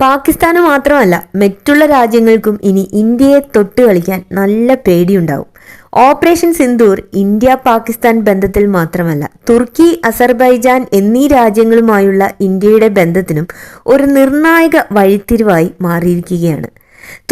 പാകിസ്ഥാന് മാത്രമല്ല മറ്റുള്ള രാജ്യങ്ങൾക്കും ഇനി ഇന്ത്യയെ തൊട്ട് കളിക്കാൻ നല്ല പേടിയുണ്ടാവും. ഓപ്പറേഷൻ സിന്ദൂർ ഇന്ത്യ പാകിസ്ഥാൻ ബന്ധത്തിൽ മാത്രമല്ല തുർക്കി അസർബൈജാൻ എന്നീ രാജ്യങ്ങളുമായുള്ള ഇന്ത്യയുടെ ബന്ധത്തിനും ഒരു നിർണായക വഴിത്തിരിവായി മാറിയിരിക്കുകയാണ്.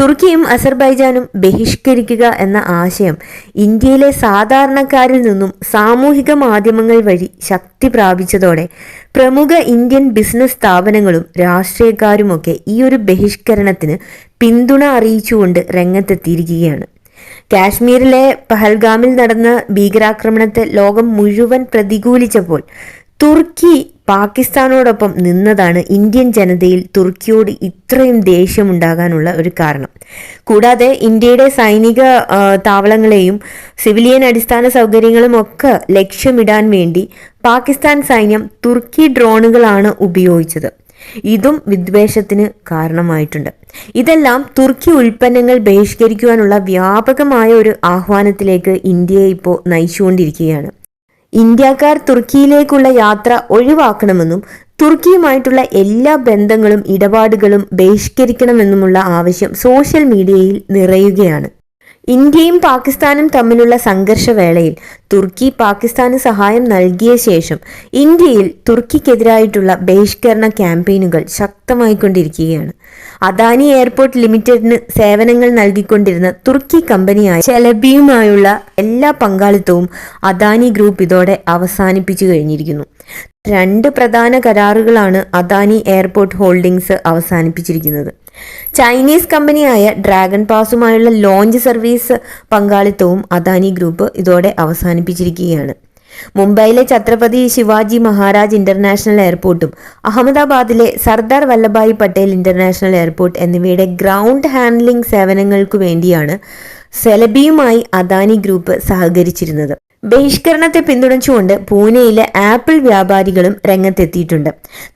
തുർക്കിയും അസർബൈജാനും ബഹിഷ്കരിക്കുക എന്ന ആശയം ഇന്ത്യയിലെ സാധാരണക്കാരിൽ നിന്നും സാമൂഹിക മാധ്യമങ്ങൾ വഴി ശക്തി പ്രാപിച്ചതോടെ പ്രമുഖ ഇന്ത്യൻ ബിസിനസ് സ്ഥാപനങ്ങളും രാഷ്ട്രീയക്കാരുമൊക്കെ ഈ ഒരു ബഹിഷ്കരണത്തിന് പിന്തുണ അറിയിച്ചുകൊണ്ട് രംഗത്തെത്തിയിരിക്കുകയാണ്. കാശ്മീരിലെ പഹൽഗാമിൽ നടന്ന ഭീകരാക്രമണത്തെ ലോകം മുഴുവൻ പ്രതികൂലിച്ചപ്പോൾ തുർക്കി പാകിസ്ഥാനോടൊപ്പം നിന്നതാണ് ഇന്ത്യൻ ജനതയിൽ തുർക്കിയോട് ഇത്രയും ദേഷ്യമുണ്ടാകാനുള്ള ഒരു കാരണം. കൂടാതെ ഇന്ത്യയുടെ സൈനിക താവളങ്ങളെയും സിവിലിയൻ അടിസ്ഥാന സൗകര്യങ്ങളും ഒക്കെ ലക്ഷ്യമിടാൻ വേണ്ടി പാകിസ്ഥാൻ സൈന്യം തുർക്കി ഡ്രോണുകളാണ് ഉപയോഗിച്ചത്. ഇതും വിദ്വേഷത്തിന് കാരണമായിട്ടുണ്ട്. ഇതെല്ലാം തുർക്കി ഉൽപ്പന്നങ്ങൾ ബഹിഷ്കരിക്കുവാനുള്ള വ്യാപകമായ ഒരു ആഹ്വാനത്തിലേക്ക് ഇന്ത്യയെ ഇപ്പോൾ നയിച്ചുകൊണ്ടിരിക്കുകയാണ്. ഇന്ത്യക്കാർ തുർക്കിയിലേക്കുള്ള യാത്ര ഒഴിവാക്കണമെന്നും തുർക്കിയുമായിട്ടുള്ള എല്ലാ ബന്ധങ്ങളും ഇടപാടുകളും ബഹിഷ്കരിക്കണമെന്നുമുള്ള ആവശ്യം സോഷ്യൽ മീഡിയയിൽ നിറയുകയാണ്. ഇന്ത്യയും പാകിസ്ഥാനും തമ്മിലുള്ള സംഘർഷവേളയിൽ തുർക്കി പാകിസ്ഥാന് സഹായം നൽകിയ ശേഷം ഇന്ത്യയിൽ തുർക്കിക്കെതിരായിട്ടുള്ള ബഹിഷ്കരണ ക്യാമ്പയിനുകൾ ശക്തമായിക്കൊണ്ടിരിക്കുകയാണ് അദാനി എയർപോർട്ട് ലിമിറ്റഡിന് സേവനങ്ങൾ നൽകിക്കൊണ്ടിരുന്ന തുർക്കി കമ്പനിയായ ചെലബിയുമായുള്ള എല്ലാ പങ്കാളിത്തവും അദാനി ഗ്രൂപ്പ് ഇതോടെ അവസാനിപ്പിച്ചു കഴിഞ്ഞിരിക്കുന്നു. രണ്ട് പ്രധാന കരാറുകളാണ് അദാനി എയർപോർട്ട് ഹോൾഡിംഗ്സ് അവസാനിപ്പിച്ചിരിക്കുന്നത്. ചൈനീസ് കമ്പനിയായ ഡ്രാഗൺ പാസുമായുള്ള ലോഞ്ച് സർവീസ് പങ്കാളിത്തവും അദാനി ഗ്രൂപ്പ് ഇതോടെ അവസാനിപ്പിച്ചിരിക്കുകയാണ്. മുംബൈയിലെ ഛത്രപതി ശിവാജി മഹാരാജ് ഇന്റർനാഷണൽ എയർപോർട്ടും അഹമ്മദാബാദിലെ സർദാർ വല്ലഭായ് പട്ടേൽ ഇന്റർനാഷണൽ എയർപോർട്ട് എന്നിവയുടെ ഗ്രൗണ്ട് ഹാൻഡ്ലിംഗ് സേവനങ്ങൾക്കു വേണ്ടിയാണ് സെലബിയുമായി അദാനി ഗ്രൂപ്പ് സഹകരിച്ചിരുന്നത്. ബഹിഷ്കരണത്തെ പിന്തുണച്ചുകൊണ്ട് പൂനെയിലെ ആപ്പിൾ വ്യാപാരികളും രംഗത്തെത്തിയിട്ടുണ്ട്.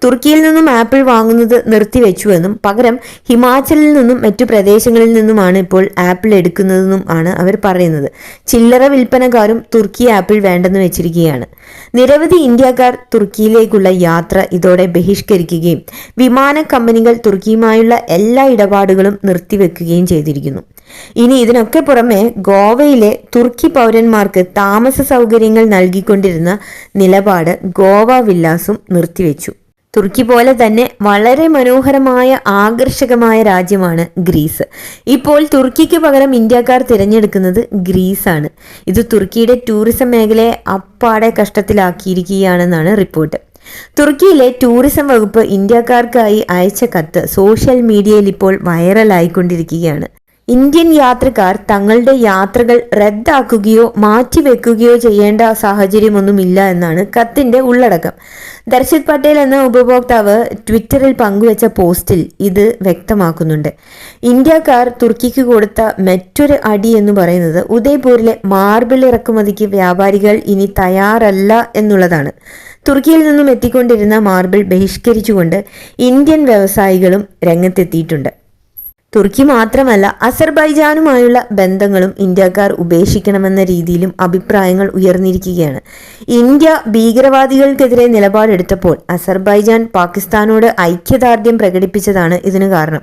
തുർക്കിയിൽ നിന്നും ആപ്പിൾ വാങ്ങുന്നത് നിർത്തിവെച്ചുവെന്നും പകരം ഹിമാചലിൽ നിന്നും മറ്റു പ്രദേശങ്ങളിൽ നിന്നുമാണ് ഇപ്പോൾ ആപ്പിൾ എടുക്കുന്നതെന്നും ആണ് അവർ പറയുന്നത്. ചില്ലറ വിൽപ്പനക്കാരും തുർക്കി ആപ്പിൾ വേണ്ടെന്ന് വെച്ചിരിക്കുകയാണ്. നിരവധി ഇന്ത്യക്കാർ തുർക്കിയിലേക്കുള്ള യാത്ര ഇതോടെ ബഹിഷ്കരിക്കുകയും വിമാന കമ്പനികൾ തുർക്കിയുമായുള്ള എല്ലാ ഇടപാടുകളും നിർത്തിവെക്കുകയും ചെയ്തിരിക്കുന്നു. ഇനി ഇതിനൊക്കെ പുറമെ ഗോവയിലെ തുർക്കി പൗരന്മാർക്ക് താമസ സൗകര്യങ്ങൾ നൽകിക്കൊണ്ടിരുന്ന നിലപാട് ഗോവ വില്ലാസും നിർത്തിവെച്ചു. തുർക്കി പോലെ തന്നെ വളരെ മനോഹരമായ ആകർഷകമായ രാജ്യമാണ് ഗ്രീസ്. ഇപ്പോൾ തുർക്കിക്ക് പകരം ഇന്ത്യക്കാർ തിരഞ്ഞെടുക്കുന്നത് ഗ്രീസാണ്. ഇത് തുർക്കിയുടെ ടൂറിസം മേഖലയെ അപ്പാടെ കഷ്ടത്തിലാക്കിയിരിക്കുകയാണെന്നാണ് റിപ്പോർട്ട്. തുർക്കിയിലെ ടൂറിസം വകുപ്പ് ഇന്ത്യക്കാർക്കായി അയച്ച കത്ത് സോഷ്യൽ മീഡിയയിൽ ഇപ്പോൾ വൈറലായിക്കൊണ്ടിരിക്കുകയാണ്. ഇന്ത്യൻ യാത്രക്കാർ തങ്ങളുടെ യാത്രകൾ റദ്ദാക്കുകയോ മാറ്റിവെക്കുകയോ ചെയ്യേണ്ട സാഹചര്യമൊന്നുമില്ല എന്നാണ് കത്തിന്റെ ഉള്ളടക്കം. ദർശിത് പട്ടേൽ എന്ന ഉപഭോക്താവ് ട്വിറ്ററിൽ പങ്കുവച്ച പോസ്റ്റിൽ ഇത് വ്യക്തമാക്കുന്നുണ്ട്. ഇന്ത്യക്കാർ തുർക്കിക്ക് കൊടുത്ത മറ്റൊരു അടി എന്ന് പറയുന്നത് ഉദയ്പൂരിലെ മാർബിൾ ഇറക്കുമതിക്ക് വ്യാപാരികൾ ഇനി തയ്യാറല്ല എന്നുള്ളതാണ്. തുർക്കിയിൽ നിന്നും എത്തിക്കൊണ്ടിരുന്ന മാർബിൾ ബഹിഷ്കരിച്ചുകൊണ്ട് ഇന്ത്യൻ വ്യവസായികളും രംഗത്തെത്തിയിട്ടുണ്ട്. തുർക്കി മാത്രമല്ല അസർബൈജാനുമായുള്ള ബന്ധങ്ങളും ഇന്ത്യക്കാർ ഉപേക്ഷിക്കണമെന്ന രീതിയിലും അഭിപ്രായങ്ങൾ ഉയർന്നിരിക്കുകയാണ്. ഇന്ത്യ ഭീകരവാദികൾക്കെതിരെ നിലപാടെടുത്തപ്പോൾ അസർബൈജാൻ പാകിസ്ഥാനോട് ഐക്യദാർഢ്യം പ്രകടിപ്പിച്ചതാണ് ഇതിന് കാരണം.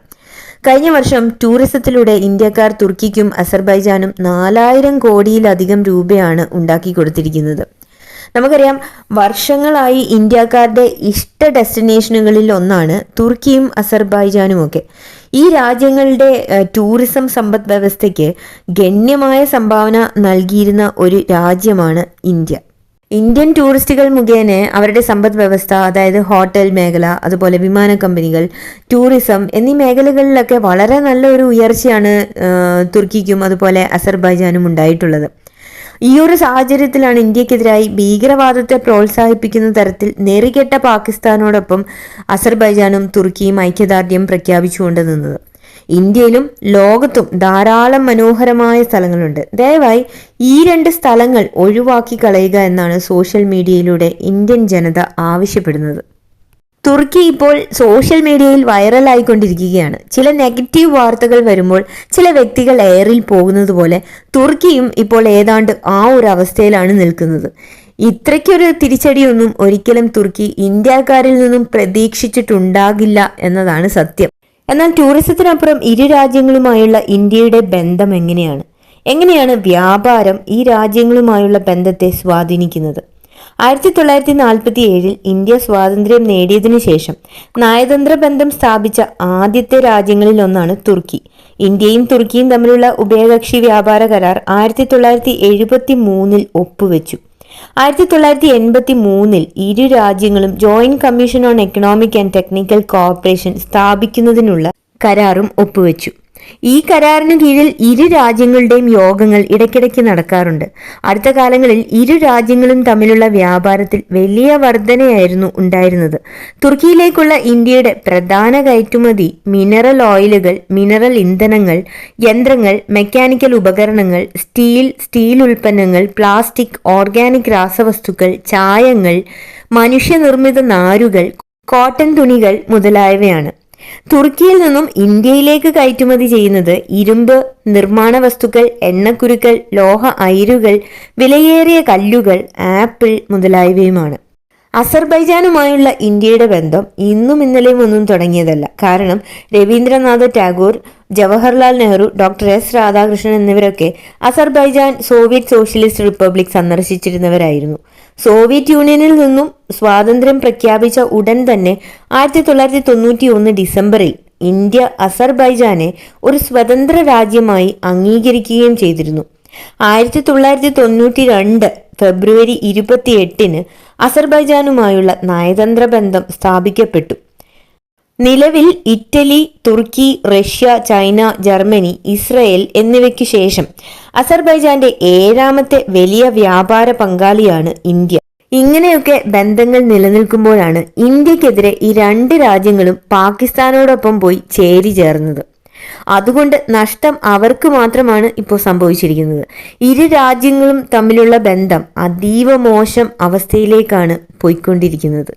കഴിഞ്ഞ വർഷം ടൂറിസത്തിലൂടെ ഇന്ത്യക്കാർ തുർക്കിക്കും അസർബൈജാനും നാലായിരം കോടിയിലധികം രൂപയാണ് ഉണ്ടാക്കി കൊടുത്തിരിക്കുന്നത്. നമുക്കറിയാം വർഷങ്ങളായി ഇന്ത്യക്കാരുടെ ഇഷ്ട ഡെസ്റ്റിനേഷനുകളിൽ ഒന്നാണ് തുർക്കിയും അസർബൈജാനും ഒക്കെ ഈ രാജ്യങ്ങളുടെ ടൂറിസം സമ്പദ് വ്യവസ്ഥയ്ക്ക് ഗണ്യമായ സംഭാവന നൽകിയിരുന്ന ഒരു രാജ്യമാണ് ഇന്ത്യ. ഇന്ത്യൻ ടൂറിസ്റ്റുകൾ മുഖേന അവരുടെ സമ്പദ് വ്യവസ്ഥ അതായത് ഹോട്ടൽ മേഖല അതുപോലെ വിമാന കമ്പനികൾ ടൂറിസം എന്നീ മേഖലകളിലൊക്കെ വളരെ നല്ലൊരു ഉയർച്ചയാണ് തുർക്കിക്കും അതുപോലെ അസർബൈജാനും ഉണ്ടായിട്ടുള്ളത്. ഈ ഒരു സാഹചര്യത്തിലാണ് ഇന്ത്യക്കെതിരായി ഭീകരവാദത്തെ പ്രോത്സാഹിപ്പിക്കുന്ന തരത്തിൽ നേറികെട്ട പാകിസ്ഥാനോടൊപ്പം അസർബൈജാനും തുർക്കിയും ഐക്യദാർഢ്യം പ്രഖ്യാപിച്ചുകൊണ്ട് നിന്നത്. ഇന്ത്യയിലും ലോകത്തും ധാരാളം മനോഹരമായ സ്ഥലങ്ങളുണ്ട്. ദയവായി ഈ രണ്ട് സ്ഥലങ്ങൾ ഒഴിവാക്കി കളയുക എന്നാണ് സോഷ്യൽ മീഡിയയിലൂടെ ഇന്ത്യൻ ജനത ആവശ്യപ്പെടുന്നത്. തുർക്കി ഇപ്പോൾ സോഷ്യൽ മീഡിയയിൽ വൈറലായിക്കൊണ്ടിരിക്കുകയാണ്. ചില നെഗറ്റീവ് വാർത്തകൾ വരുമ്പോൾ ചില വ്യക്തികൾ എയറിൽ പോകുന്നത് പോലെ തുർക്കിയും ഇപ്പോൾ ഏതാണ്ട് ആ ഒരു അവസ്ഥയിലാണ് നിൽക്കുന്നത്. ഇത്രയ്ക്കൊരു തിരിച്ചടിയൊന്നും ഒരിക്കലും തുർക്കി ഇന്ത്യക്കാരിൽ നിന്നും പ്രതീക്ഷിച്ചിട്ടുണ്ടാകില്ല എന്നതാണ് സത്യം. എന്നാൽ ടൂറിസത്തിനപ്പുറം ഇരു രാജ്യങ്ങളുമായുള്ള ഇന്ത്യയുടെ ബന്ധം എങ്ങനെയാണ്? എങ്ങനെയാണ് വ്യാപാരം ഈ രാജ്യങ്ങളുമായുള്ള ബന്ധത്തെ സ്വാധീനിക്കുന്നത്? ആയിരത്തി തൊള്ളായിരത്തി നാൽപ്പത്തി ഏഴിൽ ഇന്ത്യ സ്വാതന്ത്ര്യം നേടിയതിനു ശേഷം നയതന്ത്ര ബന്ധം സ്ഥാപിച്ച ആദ്യത്തെ രാജ്യങ്ങളിൽ ഒന്നാണ് തുർക്കി. ഇന്ത്യയും തുർക്കിയും തമ്മിലുള്ള ഉഭയകക്ഷി വ്യാപാര കരാർ ആയിരത്തി തൊള്ളായിരത്തി എഴുപത്തി മൂന്നിൽ ഒപ്പുവെച്ചു. ആയിരത്തി തൊള്ളായിരത്തി എൺപത്തി മൂന്നിൽ ഇരു രാജ്യങ്ങളും joint commission on economic and technical corporation സ്ഥാപിക്കുന്നതിനുള്ള കരാറും ഒപ്പുവെച്ചു. ഈ കരാറിന് കീഴിൽ ഇരു രാജ്യങ്ങളുടെയും യോഗങ്ങൾ ഇടയ്ക്കിടയ്ക്ക് നടക്കാറുണ്ട്. അടുത്ത കാലങ്ങളിൽ ഇരു രാജ്യങ്ങളും തമ്മിലുള്ള വ്യാപാരത്തിൽ വലിയ വർധനയായിരുന്നു ഉണ്ടായിരുന്നത്. തുർക്കിയിലേക്കുള്ള ഇന്ത്യയുടെ പ്രധാന കയറ്റുമതി മിനറൽ ഓയിലുകൾ മിനറൽ ഇന്ധനങ്ങൾ യന്ത്രങ്ങൾ മെക്കാനിക്കൽ ഉപകരണങ്ങൾ സ്റ്റീൽ സ്റ്റീൽ ഉൽപ്പന്നങ്ങൾ പ്ലാസ്റ്റിക് ഓർഗാനിക് രാസവസ്തുക്കൾ ചായങ്ങൾ മനുഷ്യനിർമ്മിത നാരുകൾ കോട്ടൺ തുണികൾ മുതലായവയാണ്. തുർക്കിയിൽ നിന്നും ഇന്ത്യയിലേക്ക് കയറ്റുമതി ചെയ്യുന്നത് ഇരുമ്പ് നിർമ്മാണ വസ്തുക്കൾ എണ്ണക്കുരുക്കൾ ലോഹ അയിരുകൾ വിലയേറിയ കല്ലുകൾ ആപ്പിൾ മുതലായവയുമാണ്. അസർബൈജാനുമായുള്ള ഇന്ത്യയുടെ ബന്ധം ഇന്നും ഇന്നലെയും ഒന്നും തുടങ്ങിയതല്ല. കാരണം രവീന്ദ്രനാഥ് ടാഗോർ ജവഹർലാൽ നെഹ്റു ഡോക്ടർ എസ് രാധാകൃഷ്ണൻ എന്നിവരൊക്കെ അസർബൈജാൻ സോവിയറ്റ് സോഷ്യലിസ്റ്റ് റിപ്പബ്ലിക് സന്ദർശിച്ചിരുന്നവരായിരുന്നു. സോവിയറ്റ് യൂണിയനിൽ നിന്നും സ്വാതന്ത്ര്യം പ്രഖ്യാപിച്ച ഉടൻ തന്നെ ആയിരത്തി തൊള്ളായിരത്തി തൊണ്ണൂറ്റി ഒന്ന് ഡിസംബറിൽ ഇന്ത്യ അസർബൈജാനെ ഒരു സ്വതന്ത്ര രാജ്യമായി അംഗീകരിക്കുകയും ചെയ്തിരുന്നു. ആയിരത്തി തൊള്ളായിരത്തി തൊണ്ണൂറ്റി രണ്ട് ഫെബ്രുവരി ഇരുപത്തി എട്ടിന് അസർബൈജാനുമായുള്ള നയതന്ത്ര ബന്ധം സ്ഥാപിക്കപ്പെട്ടു. നിലവിൽ Italy Turkey Russia China Germany Israel എന്നിവയ്ക്കു ശേഷം അസർബൈജാന്റെ ഏഴാമത്തെ വലിയ വ്യാപാര പങ്കാളിയാണ് ഇന്ത്യ. ഇങ്ങനെയൊക്കെ ബന്ധങ്ങൾ നിലനിൽക്കുമ്പോഴാണ് ഇന്ത്യക്കെതിരെ ഈ രണ്ട് രാജ്യങ്ങളും പാകിസ്ഥാനോടൊപ്പം പോയി ചേരി ചേർന്നത് അതുകൊണ്ട് നഷ്ടം അവർക്ക് മാത്രമാണ് ഇപ്പോൾ സംഭവിച്ചിരിക്കുന്നത്. ഇരു രാജ്യങ്ങളും തമ്മിലുള്ള ബന്ധം അതീവ മോശം അവസ്ഥയിലേക്കാണ് പോയിക്കൊണ്ടിരിക്കുന്നത്.